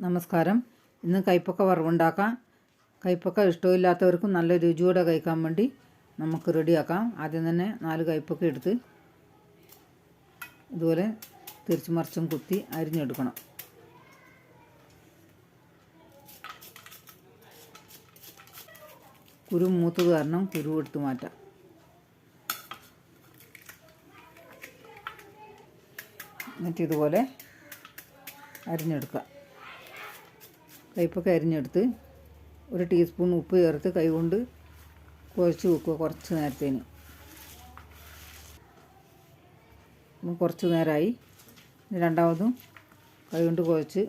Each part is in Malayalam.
നമസ്കാരം. ഇന്ന് കൈപ്പൊക്ക വറവുണ്ടാക്കാം. കൈപ്പൊക്ക ഇഷ്ടമില്ലാത്തവർക്കും നല്ല രുചിയോടെ കഴിക്കാൻ വേണ്ടി നമുക്ക് റെഡിയാക്കാം. ആദ്യം തന്നെ നാല് കൈപ്പക്ക എടുത്ത് ഇതുപോലെ തിരിച്ചു മറിച്ചും കുത്തി അരിഞ്ഞെടുക്കണം. കുരു മൂത്തത് കാരണം കുരു എടുത്ത് മാറ്റാം. എന്നിട്ട് ഇതുപോലെ അരിഞ്ഞെടുക്കുക കയ്പ്പൊക്കെ അരിഞ്ഞെടുത്ത് ഒരു ടീസ്പൂൺ ഉപ്പ് ചേർത്ത് കൈകൊണ്ട് കുഴച്ച് വെക്കുക കുറച്ച് നേരത്തേന്. കുറച്ച് നേരമായി രണ്ടാമതും രണ്ടാമതും കൈകൊണ്ട് കുഴച്ച്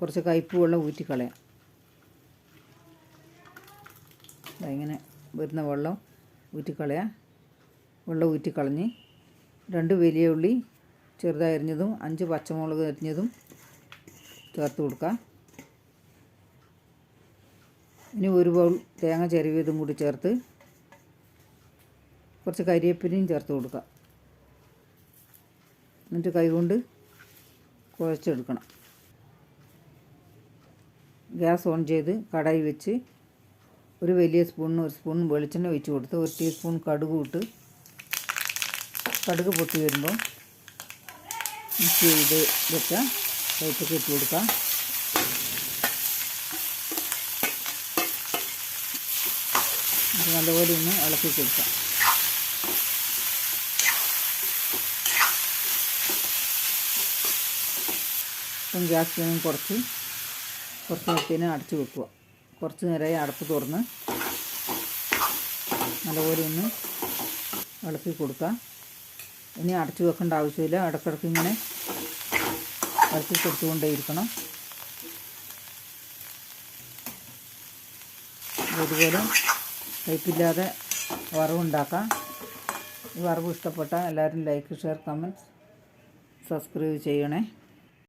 കുറച്ച് കയ്പ്പ് വെള്ളം ഊറ്റിക്കളയാം ഇങ്ങനെ വരുന്ന വെള്ളം ഊറ്റിക്കളയാം. വെള്ളം ഊറ്റിക്കളഞ്ഞ് രണ്ട് വലിയ ഉള്ളി ചെറുതായി അരിഞ്ഞതും അഞ്ച് പച്ചമുളക് അരിഞ്ഞതും ചേർത്ത് കൊടുക്കാം. ഇനി ഒരു ബൗൾ തേങ്ങ ചെരുവിയതും കൂടി ചേർത്ത് കുറച്ച് കരിയേപ്പിലയും ചേർത്ത് കൊടുക്കുക എന്നിട്ട് കൈകൊണ്ട് കുഴച്ചെടുക്കണം. ഗ്യാസ് ഓൺ ചെയ്ത് കടായി വെച്ച് ഒരു വലിയ സ്പൂണിന് ഒരു സ്പൂൺ വെളിച്ചെണ്ണ ഒഴിച്ച് കൊടുത്ത് ഒരു ടീസ്പൂൺ കടുക് ഇട്ട് കടുക് പൊട്ടി വരുമ്പോൾ മിക്സ് ചെയ്ത് വെച്ചാൽ കയ്പ്പൊക്കെ ഇട്ട് കൊടുക്കാം. ഇത് നല്ലപോലെ ഒന്ന് ഇളക്കി കൊടുക്കാം. ഇപ്പം ഗ്യാസ് ഫ്ലെയിം കുറച്ച് കുറച്ച് നേരത്തേന് അടച്ച് വെക്കുക. കുറച്ച് നേരമായി അടപ്പ് തുറന്ന് നല്ലപോലെ ഒന്ന് ഇളക്കി കൊടുക്കുക ഇനി അടച്ചു വെക്കേണ്ട ആവശ്യമില്ല. ഇടക്കിടക്ക് ഇങ്ങനെ ഇളക്കി കൊടുത്തുകൊണ്ടേയിരിക്കണം ഇതുപോലെ കയ്പില്ലാതെ വറവുണ്ടാക്കാം. ഈ വറവ് ഇഷ്ടപ്പെട്ടാൽ എല്ലാവരും ലൈക്ക് ഷെയർ കമന്റ് സബ്സ്ക്രൈബ് ചെയ്യണേ.